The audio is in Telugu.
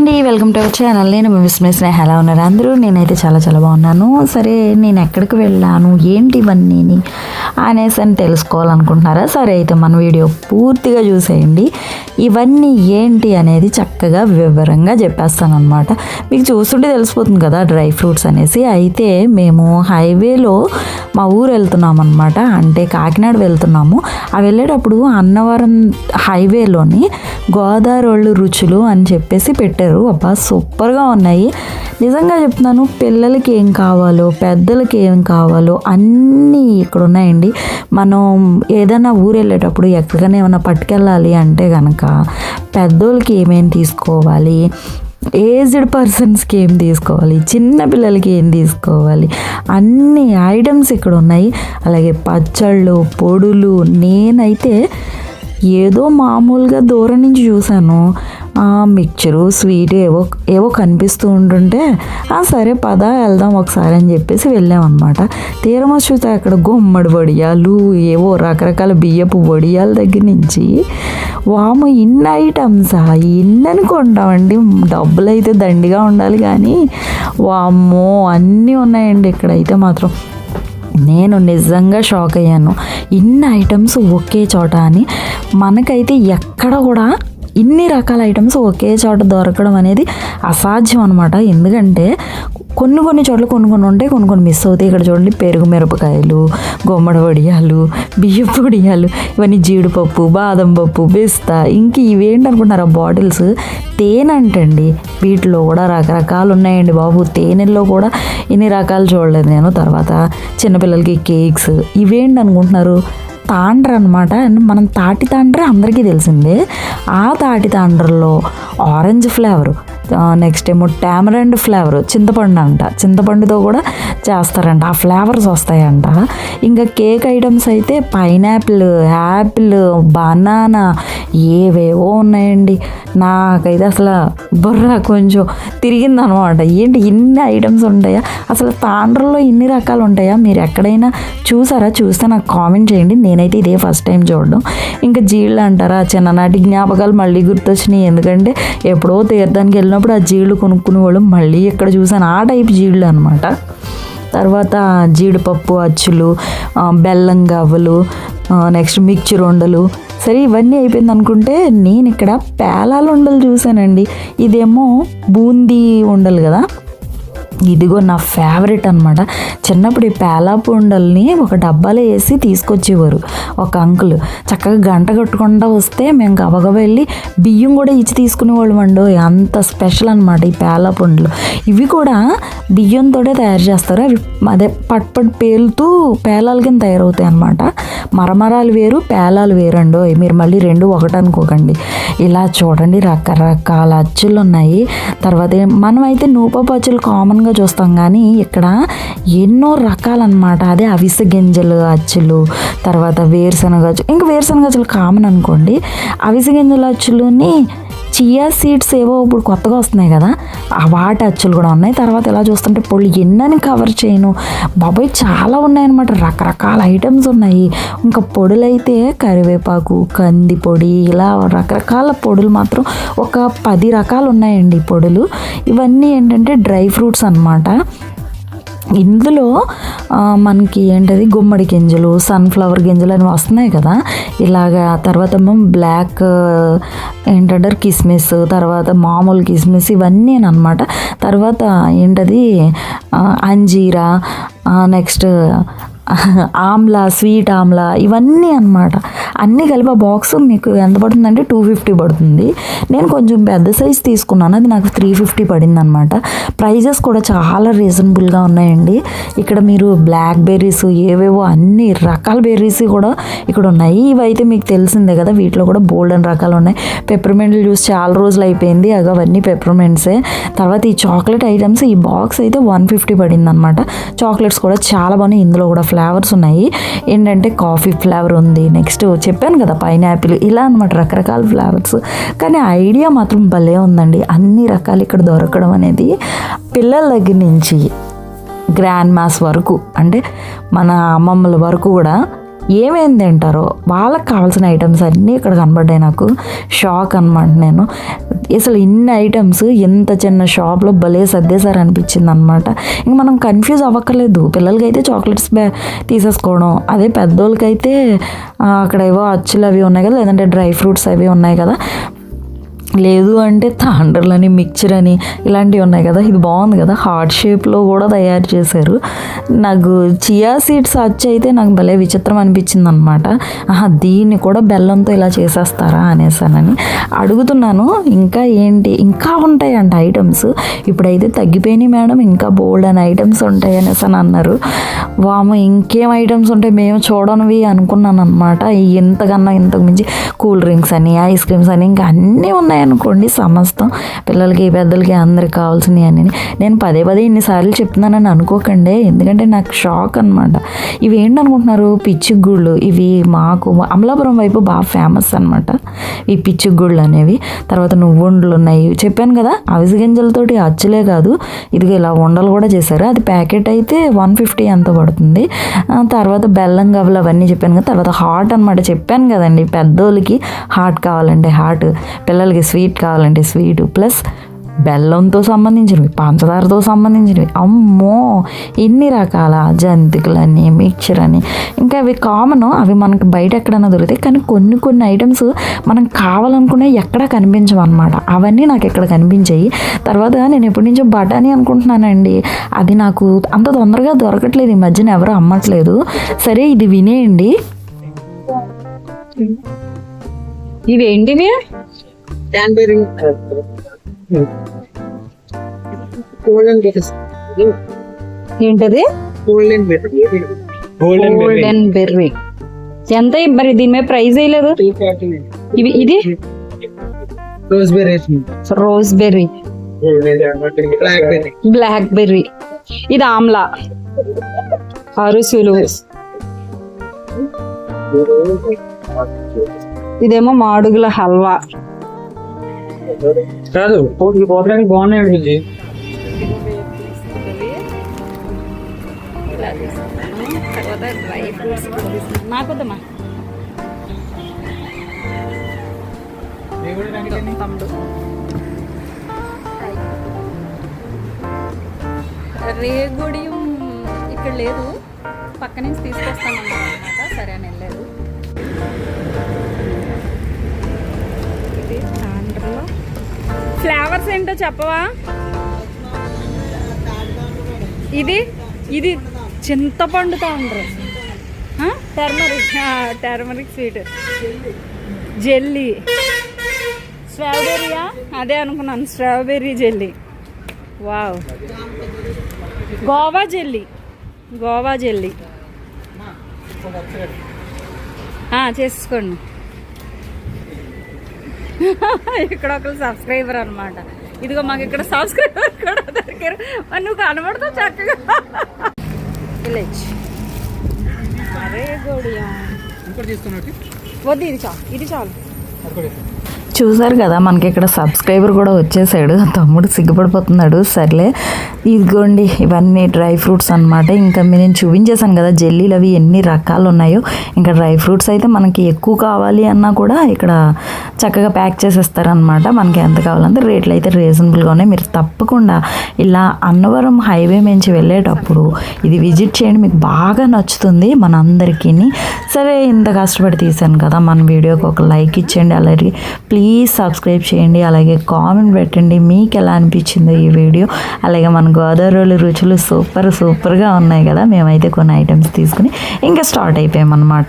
అండి వెల్కమ్ టు అవర్ ఛానల్. నేను మీ మిస్ స్నేహ. ఎలా ఉన్నారు అందరూ? నేనైతే చాలా చాలా బాగున్నాను. సరే నేను ఎక్కడికి వెళ్ళాను? ఏంటి ఇవన్నీ అనేసి అని తెలుసుకోవాలనుకుంటున్నారా? సరే అయితే మన వీడియో పూర్తిగా చూసేయండి. ఇవన్నీ ఏంటి అనేది చక్కగా వివరంగా చెప్పేస్తాను అనమాట మీకు చూస్తుంటే తెలిసిపోతుంది కదా డ్రై ఫ్రూట్స్ అనేసి. అయితే మేము హైవేలో మా ఊరు వెళ్తున్నాం అనమాట అంటే కాకినాడ వెళ్తున్నాము. ఆ వెళ్ళేటప్పుడు అన్నవరం హైవేలోని గోదావరి రుచులు అని చెప్పేసి పెట్టారు. అబ్బా సూపర్గా ఉన్నాయి. నిజంగా చెప్తున్నాను పిల్లలకి ఏం కావాలో పెద్దలకి ఏం కావాలో అన్నీ ఇక్కడ ఉన్నాయండి మనం ఏదైనా ఊరు వెళ్ళేటప్పుడు ఎక్కడికైనా ఏమైనా పట్టుకెళ్ళాలి అంటే కనుక పెద్దోళ్ళకి ఏమేమి తీసుకోవాలి ఏజ్డ్ పర్సన్స్కి ఏం తీసుకోవాలి చిన్న పిల్లలకి ఏం తీసుకోవాలి అన్ని ఐటమ్స్ ఇక్కడ ఉన్నాయి అలాగే పచ్చళ్ళు పొడులు నేనైతే ఏదో మామూలుగా దూరం నుంచి చూశాను. మిక్చరు స్వీట్ ఏవో ఏవో కనిపిస్తూ ఉంటుంటే ఆ సరే పద వెళ్దాం ఒకసారి అని చెప్పేసి వెళ్ళామన్నమాట. తీరం చూస్తే అక్కడ గుమ్మడి వడియాలు ఏవో రకరకాల బియ్యపు వడియాల దగ్గర నుంచి వాము ఇన్ని ఐటమ్సా? ఇన్ని అనుకుంటామండి డబ్బులు అయితే దండిగా ఉండాలి కానీ వామ్మో అన్నీ ఉన్నాయండి ఇక్కడైతే మాత్రం. నేను నిజంగా షాక్ అయ్యాను. ఇన్ని ఐటమ్స్ ఒకే చోట అని. మనకైతే ఎక్కడ కూడా ఇన్ని రకాల ఐటమ్స్ ఒకే చోట దొరకడం అనేది అసాధ్యం అనమాట ఎందుకంటే కొన్ని కొన్ని చోట్ల కొన్ని కొన్ని ఉంటాయి కొన్ని కొన్ని మిస్ అవుతాయి. ఇక్కడ చూడండి పెరుగు మిరపకాయలు గుమ్మడి వడియాలు బియ్యపు వడియాలు ఇవన్నీ జీడిపప్పు బాదం పప్పు పిస్తా ఇంక ఇవేంటి అనుకుంటున్నారు ఆ బాటిల్స్ తేనె అంటండి. వీటిలో కూడా రకరకాలు ఉన్నాయండి బాబు. తేనెల్లో కూడా ఇన్ని రకాలు చూడలేదు నేను. తర్వాత చిన్నపిల్లలకి కేక్స్ ఇవేంటి అనుకుంటున్నారు తాండ్ర అనమాట మనం తాటి తాండ్ర అందరికీ తెలిసిందే. ఆ తాటి తాండ్రలో ఆరెంజ్ ఫ్లేవర్ నెక్స్ట్ ఏమో టామరెండ్ ఫ్లేవర్ చింతపండు అంట చింతపండుతో కూడా చేస్తారంట. ఆ ఫ్లేవర్స్ వస్తాయంట. ఇంకా కేక్ ఐటమ్స్ అయితే పైనాపిల్ యాపిల్ బనానా ఏవేవో ఉన్నాయండి. నాకైతే అసలు బుర్ర కొంచెం తిరిగిందనమాట. ఏంటి ఇన్ని ఐటమ్స్ ఉంటాయా? అసలు తాండ్రల్లో ఇన్ని రకాలు ఉంటాయా? మీరు ఎక్కడైనా చూసారా? చూస్తే నాకు కామెంట్ చేయండి. నేనైతే ఇదే ఫస్ట్ టైం చూడడం. ఇంకా జీళ్ళు అంటారా? చిన్ననాటి జ్ఞాపకాలు మళ్ళీ గుర్తొచ్చినాయి. ఎందుకంటే ఎప్పుడో తీర్థానికి వెళ్ళినప్పుడు ఆ జీళ్ళు కొనుక్కునే వాళ్ళు మళ్ళీ ఇక్కడ చూసాను ఆ టైప్ జీళ్ళు అనమాట తర్వాత జీడిపప్పు అచ్చులు బెల్లం గవ్వలు నెక్స్ట్ మిక్చర్ ఉండలు. సరే ఇవన్నీ అయిపోయింది అనుకుంటే నేను ఇక్కడ పేలాల ఉండలు చూశానండి ఇదేమో బూందీ ఉండలు కదా? ఇదిగో నా ఫేవరెట్ అనమాట చిన్నప్పుడు ఈ పేలాపు ఉండల్ని ఒక డబ్బాలో వేసి తీసుకొచ్చేవారు ఒక అంకుల్ చక్కగా గంట కట్టకుండా వస్తే మేము గబగబ వెళ్ళి బియ్యం కూడా ఇచ్చి తీసుకునేవాళ్ళం అండి. అంత స్పెషల్ అనమాట ఈ పేలాపు ఉండలు ఇవి కూడా బియ్యంతో తయారు చేస్తారు. అవి అదే పట్ పట్ పేలుతూ పేలాల కింద తయారవుతాయి అనమాట మరమరాలు వేరు పేలాలు వేరండో మీరు మళ్ళీ రెండు ఒకటి అనుకోకండి. ఇలా చూడండి రకరకాల అచ్చులు ఉన్నాయి తర్వాత మనమైతే నూపప్పు అచ్చులు కామన్గా చూస్తాం కానీ ఇక్కడ ఎన్నో రకాలన్నమాట. అదే అవిసె గింజలు అచ్చులు తర్వాత వేరుశనగ అచ్చులు. ఇంకా వేరుశనగ అచ్చులు కామన్ అనుకోండి. అవిసె గింజల అచ్చులుని చియా సీడ్స్ ఏవో ఇప్పుడు కొత్తగా వస్తున్నాయి కదా ఆ వాటి అచ్చులు కూడా ఉన్నాయి. తర్వాత ఇలా చూస్తుంటే పొళ్ళు ఎన్నని కవర్ చేయను. బాబాయ్ చాలా ఉన్నాయన్నమాట. రకరకాల ఐటమ్స్ ఉన్నాయి. ఇంకా పొడులైతే కరివేపాకు కంది పొడి ఇలా రకరకాల పొడులు మాత్రం ఒక పది రకాలు ఉన్నాయండి పొడులు. ఇవన్నీ ఏంటంటే డ్రై ఫ్రూట్స్ అన్నమాట. ఇందులో మనకి ఏంటది? గుమ్మడి గింజలు సన్ఫ్లవర్ గింజలు అని వస్తున్నాయి కదా. ఇలాగా తర్వాత బ్లాక్ ఏంటంటారు? కిస్మిస్ తర్వాత మామూలు కిస్మిస్ ఇవన్నీ అనమాట. తర్వాత ఏంటది? అంజీరా నెక్స్ట్ ఆమ్లా స్వీట్ ఆమ్లా ఇవన్నీ అన్నమాట. అన్నీ కలిపి ఆ బాక్స్ మీకు ఎంత పడుతుందంటే టూ ఫిఫ్టీ పడుతుంది. నేను కొంచెం పెద్ద సైజ్ తీసుకున్నాను. అది నాకు త్రీ ఫిఫ్టీ పడింది అనమాట ప్రైజెస్ కూడా చాలా రీజనబుల్గా ఉన్నాయండి. ఇక్కడ మీరు బ్లాక్ బెర్రీస్ ఏవేవో అన్ని రకాల బెర్రీస్ కూడా ఇక్కడ ఉన్నాయి. ఇవైతే మీకు తెలిసిందే కదా వీటిలో కూడా బోల్డ్ అని రకాలు ఉన్నాయి. పెప్పర్మెంట్లు చూసి చాలా రోజులు అయిపోయింది. అగ అవన్నీ పెప్పర్మెంట్సే తర్వాత ఈ చాక్లెట్ ఐటమ్స్ ఈ బాక్స్ అయితే వన్ ఫిఫ్టీ పడింది అనమాట చాక్లెట్స్ కూడా చాలా బాగున్నాయి. ఇందులో కూడా ఫ్లేవర్స్ ఉన్నాయి. ఏంటంటే కాఫీ ఫ్లేవర్ ఉంది. నెక్స్ట్ చెప్పాను కదా పైనాపిల్ ఇలా అనమాట రకరకాల ఫ్లేవర్స్. కానీ ఐడియా మాత్రం భలే ఉందండి. అన్ని రకాలు ఇక్కడ దొరకడం అనేది. పిల్లల దగ్గర నుంచి గ్రాండ్ మాస్ వరకు అంటే మన అమ్మమ్మల వరకు కూడా ఏమేమి తింటారో వాళ్ళకి కావాల్సిన ఐటమ్స్ అన్నీ ఇక్కడ కనబడ్డాయి నాకు. షాక్ అనమాట నేను. అసలు ఇన్ని ఐటమ్స్ ఎంత చిన్న షాప్లో భలే సర్దేశారు అనిపించింది అనమాట ఇంక మనం కన్ఫ్యూజ్ అవ్వక్కర్లేదు. పిల్లలకి అయితే చాక్లెట్స్ బ్యా తీసేసుకోవడం. అదే పెద్దోళ్ళకైతే అక్కడ ఏవో అచ్చులు అవి ఉన్నాయి కదా లేదంటే డ్రై ఫ్రూట్స్ అవి ఉన్నాయి కదా లేదు అంటే తాండ్రలని మిక్చర్ అని ఇలాంటివి ఉన్నాయి కదా. ఇది బాగుంది కదా. హార్ట్ షేప్లో కూడా తయారు చేశారు. నాకు చియా సీడ్స్ అచ్చి అయితే నాకు భలే విచిత్రం అనిపించింది అనమాట ఆహా దీన్ని కూడా బెల్లంతో ఇలా చేసేస్తారా అనేసానని అడుగుతున్నాను. ఇంకా ఏంటి? ఇంకా ఉంటాయంట ఐటమ్స్. ఇప్పుడైతే తగ్గిపోయినాయి మేడం. ఇంకా బోల్డ్ అని ఐటమ్స్ ఉంటాయి అనేసి అని అన్నారు. వాము ఇంకేం ఐటమ్స్ ఉంటాయి? మేము చూడనివి అనుకున్నాను అనమాట ఎంతకన్నా ఇంతకు మించి కూల్ డ్రింక్స్ అని ఐస్ క్రీమ్స్ అని ఇంకా అన్నీ ఉన్నాయి. ఉన్నాయనుకోండి సమస్తం. పిల్లలకి పెద్దలకి అందరికి కావాల్సినవి అని నేను పదే పదే ఇన్నిసార్లు చెప్తున్నానని అనుకోకండి. ఎందుకంటే నాకు షాక్ అనమాట ఇవి ఏంటనుకుంటున్నారు పిచ్చిగుళ్ళు ఇవి మాకు అమలాపురం వైపు బాగా ఫేమస్ అనమాట ఈ పిచ్చిగుళ్ళు అనేవి. తర్వాత నువ్వుండలు ఉన్నాయి. చెప్పాను కదా అవిసి గింజలతోటి అచ్చులే కాదు. ఇదిగో ఇలా ఉండలు కూడా చేశారు. అది ప్యాకెట్ అయితే వన్ ఫిఫ్టీ ఎంత పడుతుంది. తర్వాత బెల్లం గవ్వలు అవన్నీ చెప్పాను కదా తర్వాత హాట్ అనమాట చెప్పాను కదండి పెద్దోళ్ళకి హాట్ కావాలండి హాట్ పిల్లలకి స్వీట్ కావాలంటే స్వీట్ ప్లస్ బెల్లంతో సంబంధించినవి పంచదారతో సంబంధించినవి. అమ్మో! ఇన్ని రకాల జంతికలని మిక్చర్ అని ఇంకా అవి కామన్ అవి మనకి బయట ఎక్కడైనా దొరుకుతాయి కానీ కొన్ని కొన్ని ఐటమ్స్ మనం కావాలనుకునే ఎక్కడ కనిపించవు అనమాట అవన్నీ నాకు ఎక్కడ కనిపించాయి. తర్వాత నేను ఎప్పటి నుంచో బఠానీ అనుకుంటున్నానండి. అది నాకు అంత తొందరగా దొరకట్లేదు. ఈ మధ్యన ఎవరు అమ్మట్లేదు. సరే ఇది వినేయండి. ఇవేంటివి Canberry. Golden berries. ఏంటది? Golden berry. Golden golden berry ఎంత మరి దీని మీద ప్రైస్ వేయలేదు. ఇవి ఇది? Roseberry. Roseberry Blackberry. Black berry ఇది ఆమ్లా. అరుసులు ఇదేమో మాడుగుల హల్వా. కాదు ఈ పోతడానికి బాగున్నాయి అనిపించి నాకొద్దమ్మా రేగుడియం ఇక్కడ లేదు. పక్క నుంచి తీసుకొస్తానన్నారు సరే అని వెళ్ళలేదు. ఇది ఆంధ్రలో ఫ్లేవర్స్ ఏంటో చెప్పవా? ఇది? ఇది చింతపండు తాండ్రు టర్మరిక్ టర్మరిక్ స్వీట్. జెల్లీ. స్ట్రాబెర్రీయా? అదే అనుకున్నాను strawberry jelly. Wow. Guava jelly. Guava jelly. చేసుకోండి. ఇక్కడ ఒకరు సబ్స్క్రైబర్ అనమాట ఇదిగో మాకు ఇక్కడ సబ్స్క్రైబర్ కూడా దొరికారు. మరి నువ్వు కనబడతావు చక్కగా. విలేజ్ అరే గోడియా. వద్దు ఇది చాలు. ఇది చాలు. చూసారు కదా మనకి ఇక్కడ సబ్స్క్రైబర్ కూడా వచ్చేసాడు. తమ్ముడు సిగ్గుపడిపోతున్నాడు. సర్లే ఇదిగోండి ఇవన్నీ డ్రై ఫ్రూట్స్ అన్నమాట. ఇంకా మీ- నేను చూపించేశాను కదా జెల్లీలు అవి ఎన్ని రకాలు ఉన్నాయో ఇంకా డ్రై ఫ్రూట్స్ అయితే మనకి ఎక్కువ కావాలి అన్నా కూడా ఇక్కడ చక్కగా ప్యాక్ చేసేస్తారనమాట మనకి ఎంత కావాలంటే రేట్లు అయితే రీజనబుల్గా ఉన్నాయి. మీరు తప్పకుండా ఇలా అన్నవరం హైవే నుంచి వెళ్ళేటప్పుడు ఇది విజిట్ చేయండి. మీకు బాగా నచ్చుతుంది మనందరికీ సరే ఇంత కష్టపడి తీశాను కదా మన వీడియోకి ఒక లైక్ ఇచ్చేయండి. అలాగే ప్లీజ్ సబ్స్క్రైబ్ చేయండి అలాగే కామెంట్ పెట్టండి. మీకు ఎలా అనిపించిందో ఈ వీడియో అలాగే మన గోదావరి రుచులు సూపర్ సూపర్గా ఉన్నాయి కదా. మేమైతే కొన్ని ఐటమ్స్ తీసుకుని ఇంకా స్టార్ట్ అయిపోయాం అనమాట